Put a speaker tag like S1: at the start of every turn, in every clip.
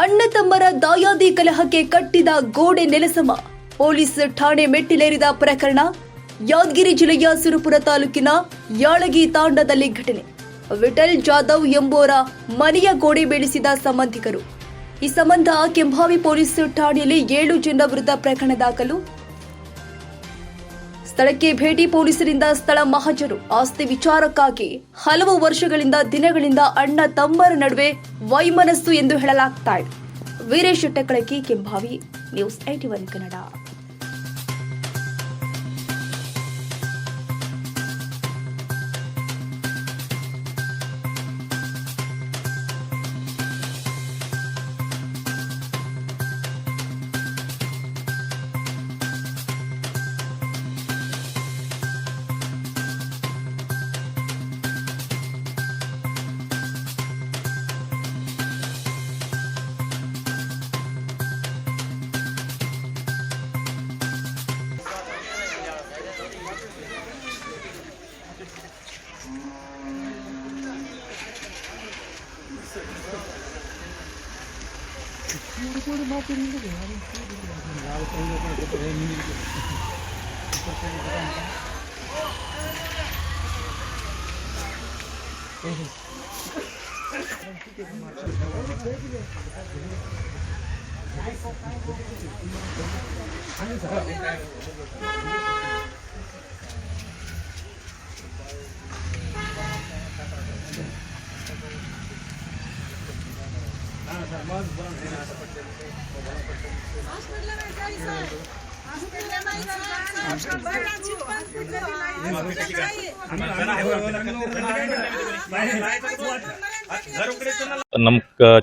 S1: ಅಣ್ಣ ತಮ್ಮರ ದಾಯಾದಿ ಕಲಹಕ್ಕೆ ಕಟ್ಟಿದ ಗೋಡೆ ನೆಲಸಮ. ಪೊಲೀಸ್ ಠಾಣೆ ಮೆಟ್ಟಿಲೇರಿದ ಪ್ರಕರಣ ಯಾದಗಿರಿ ಜಿಲ್ಲೆಯ ಸುರಪುರ ತಾಲೂಕಿನ ಯಾಳಗಿ ತಾಂಡದಲ್ಲಿ ಘಟನೆ. ವಿಠಲ್ ಜಾಧವ್ ಎಂಬುವರ ಮನೆಯ ಗೋಡೆ ಬೀಳಿಸಿದ ಸಂಬಂಧಿಕರು. ಈ ಸಂಬಂಧ ಕೆಂಭಾವಿ ಪೊಲೀಸ್ ಠಾಣೆಯಲ್ಲಿ ಏಳು ಜನ ವಿರುದ್ಧ ಪ್ರಕರಣ ದಾಖಲು ಸ್ಥಳಕ್ಕೆ ಭೇಟಿ ಪೊಲೀಸರಿಂದ ಸ್ಥಳ ಮಹಜರು. ಆಸ್ತಿ ವಿಚಾರಕ್ಕಾಗಿ ಹಲವು ವರ್ಷಗಳಿಂದ ದಿನಗಳಿಂದ ಅಣ್ಣ ತಮ್ಮರ ನಡುವೆ ವೈಮನಸ್ಸು ಎಂದು ಹೇಳಲಾಗ್ತಾ ಇದೆ. Veeresh Tekkalaki Kembhavi, news eighty one Kannada.
S2: కోడి మాత్రం ఎందుకు Thank you. ನಮ್ಮ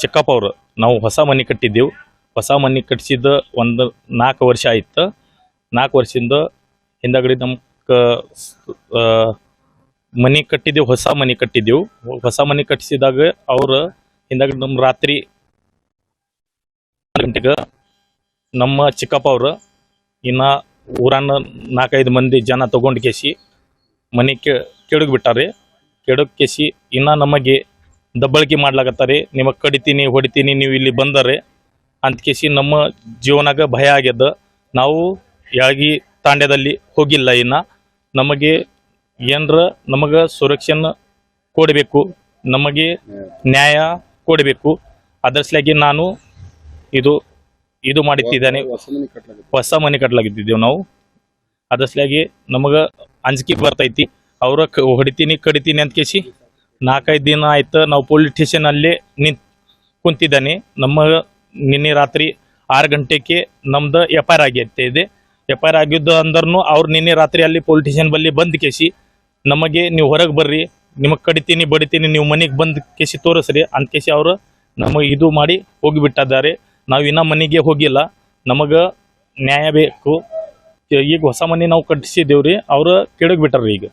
S2: ಚಿಕ್ಕಪ್ಪ ಅವರು, ನಾವು ಹೊಸ ಮನೆ ಕಟ್ಟಿದ್ದೆವು. ಹೊಸ ಮನೆ ಕಟ್ಟಿಸಿದ ಒಂದು ನಾಲ್ಕು ವರ್ಷ ಆಯ್ತು. ನಾಲ್ಕು ವರ್ಷದಿಂದ ಹಿಂದಗಡೆ ನಮ್ಮ ಮನೆ ಕಟ್ಟಿದ್ದೆವು, ಹೊಸ ಮನೆ ಕಟ್ಟಿದ್ದೆವು. ಹೊಸ ಮನೆ ಕಟ್ಟಿಸಿದಾಗ ಅವ್ರು ಹಿಂದಾಗ ನಮ್ಮ ರಾತ್ರಿ ಗಂಟೆಗೆ ನಮ್ಮ ಚಿಕ್ಕಪ್ಪ ಅವರು ಇನ್ನ ಊರನ್ನ ನಾಲ್ಕೈದು ಮಂದಿ ಜನ ತಗೊಂಡು ಕೇಸಿ ಮನೆ ಕೆಡಗ್ ಬಿಟ್ಟಾರೆ. ಕೆಡಗ್ ಕೇಸಿ ಇನ್ನ ನಮಗೆ ದಬ್ಬಳಿಕೆ ಮಾಡ್ಲಾಕತ್ತಾರೆ. ನಿಮಗೆ ಕಡಿತೀನಿ, ಹೊಡಿತೀನಿ, ನೀವು ಇಲ್ಲಿ ಬಂದರೆ ಅಂತ ಕೇಸಿ ನಮ್ಮ ಜೀವನಾಗ ಭಯ ಆಗ್ಯದ. ನಾವು ಯಾಗಿ ತಾಂಡ್ಯದಲ್ಲಿ ಹೋಗಿಲ್ಲ ಇನ್ನ. ನಮಗೆ ಏನರ ನಮಗೆ ಸುರಕ್ಷೆನ ಕೊಡಬೇಕು, ನಮಗೆ ನ್ಯಾಯ ಕೊಡಬೇಕು. ಅದರ ಸಲುವಾಗಿ ನಾನು ಇದು ಇದು ಮಾಡುತ್ತಿದ್ದೇನೆ ಹೊಸ ಮನೆ ಕಟ್ಲಾಗಿದ್ದೇವೆ ನಾವು. ಅದ್ರ ಸಲುವಾಗಿ ನಮಗೆ ಅಂಜಿಕೆ ಬರ್ತೈತಿ. ಅವರ ಹೊಡಿತೀನಿ, ಕಡಿತೀನಿ ಅಂತ ಕೇಸಿ ನಾಲ್ಕೈದು ದಿನ ಆಯ್ತು ನಾವು ಪೊಲೀಸ್ ಸ್ಟೇಷನ್ ಅಲ್ಲೇ ನಿಂತ್ ಕುಂತಿದ್ದಾನೆ. ನಮ್ಮ ನಿನ್ನೆ ರಾತ್ರಿ ಆರು ಗಂಟೆಗೆ ನಮ್ದು ಎಫ್ ಐ ಆರ್ ಇದೆ ಎಫ್ ಐ ಆರ್ ಆಗಿದ್ದು ಅಂದ್ರೂ ಅವ್ರು ನಿನ್ನೆ ರಾತ್ರಿ ಅಲ್ಲಿ ಪೊಲೀಸ್ ಸ್ಟೇಷನ್ ಬಲ್ಲಿ ಬಂದ್ ಕೇಸಿ ನಮಗೆ ನೀವು ಹೊರಗೆ ಬರ್ರಿ, ನಿಮಗೆ ಕಡಿತೀನಿ, ಬಡಿತೀನಿ, ನೀವು ಮನೆಗೆ ಬಂದು ಕೇಸಿ ತೋರಿಸ್ರಿ ಅಂತ ಕೇಸಿ ಅವರು ನಮಗೆ ಇದು ಮಾಡಿ ಹೋಗಿಬಿಟ್ಟಿದ್ದಾರೆ. ನಾವು ಇನ್ನೂ ಮನೆಗೆ ಹೋಗಿಲ್ಲ. ನಮಗೆ ನ್ಯಾಯ ಬೇಕು. ಈಗ ಹೊಸ ಮನೆ ನಾವು ಕಟ್ಟಿಸಿದ್ದೇವ್ರಿ ಅವ್ರು ಕೆಡಗ್ ಬಿಟ್ಟಾರ್ರಿ ಈಗ.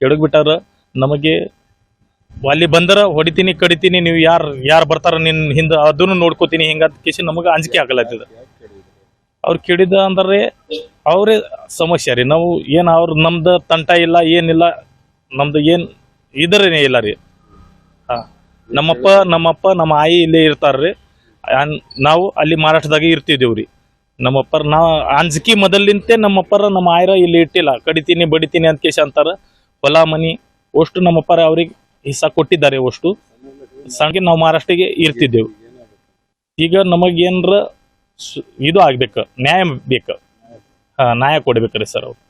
S2: ಕೆಡಗ್ ಬಿಟ್ಟಾರ ನಮಗೆ ಅಲ್ಲಿ ಬಂದ್ರೆ ಹೊಡಿತೀನಿ, ಕಡಿತೀನಿ, ನೀವು ಯಾರು ಯಾರು ಬರ್ತಾರ ನಿನ್ನ ಹಿಂದೆ ಅದನ್ನು ನೋಡ್ಕೋತೀನಿ ಹಿಂಗಂತ ಕೇಸಿ ನಮಗೆ ಅಂಜಿಕೆ ಆಗಲತ್ತದ ಅವ್ರು ಕೇಳಿದ ಅಂದ್ರೆ ಅವರೇ ಸಮಸ್ಯೆ ರೀ. ನಾವು ಏನು ಅವ್ರು ನಮ್ದು ತಂಟ ಇಲ್ಲ, ಏನಿಲ್ಲ, ನಮ್ದು ಏನು ಇದರೇನೇ ಇಲ್ಲ ರೀ. ಹಾಂ, ನಮ್ಮಪ್ಪ ನಮ್ಮಪ್ಪ, ನಮ್ಮ ಆಯಿ ಇಲ್ಲೇ ರೀ. ಅನ್- ನಾವು ಅಲ್ಲಿ ಮಾರಾಟದಾಗೆ ಇರ್ತಿದ್ದೇವೆ ರೀ. ನಮ್ಮಪ್ಪರ, ನಾ ಅಂಜಿಕೆ ಮೊದಲಿಂತೆ ನಮ್ಮಪ್ಪರ, ನಮ್ಮ ಆಯ್ರ ಇಲ್ಲಿ ಇಟ್ಟಿಲ್ಲ. ಕಡಿತೀನಿ, ಬಡಿತೀನಿ ಅಂತ ಕೇಸ ಅಂತಾರೆ. ಹೊಲ ಮನಿ ಅಷ್ಟು ನಮ್ಮಪ್ಪರ ಅವ್ರಿಗೆ ಹಿಸ್ಸ ಕೊಟ್ಟಿದ್ದಾರೆ ಅಷ್ಟು. ಸಣ್ಣ ನಾವು ಮಹಾರಾಷ್ಟ್ರಗೆ ಇರ್ತಿದ್ದೆವು ಈಗ ನಮಗೇನ್ರ ಇದು ಆಗ್ಬೇಕು, ನ್ಯಾಯ ಬೇಕು. ನ್ಯಾಯ ಕೊಡ್ಬೇಕ್ರಿ ಸರ್ ಅವ್ರು.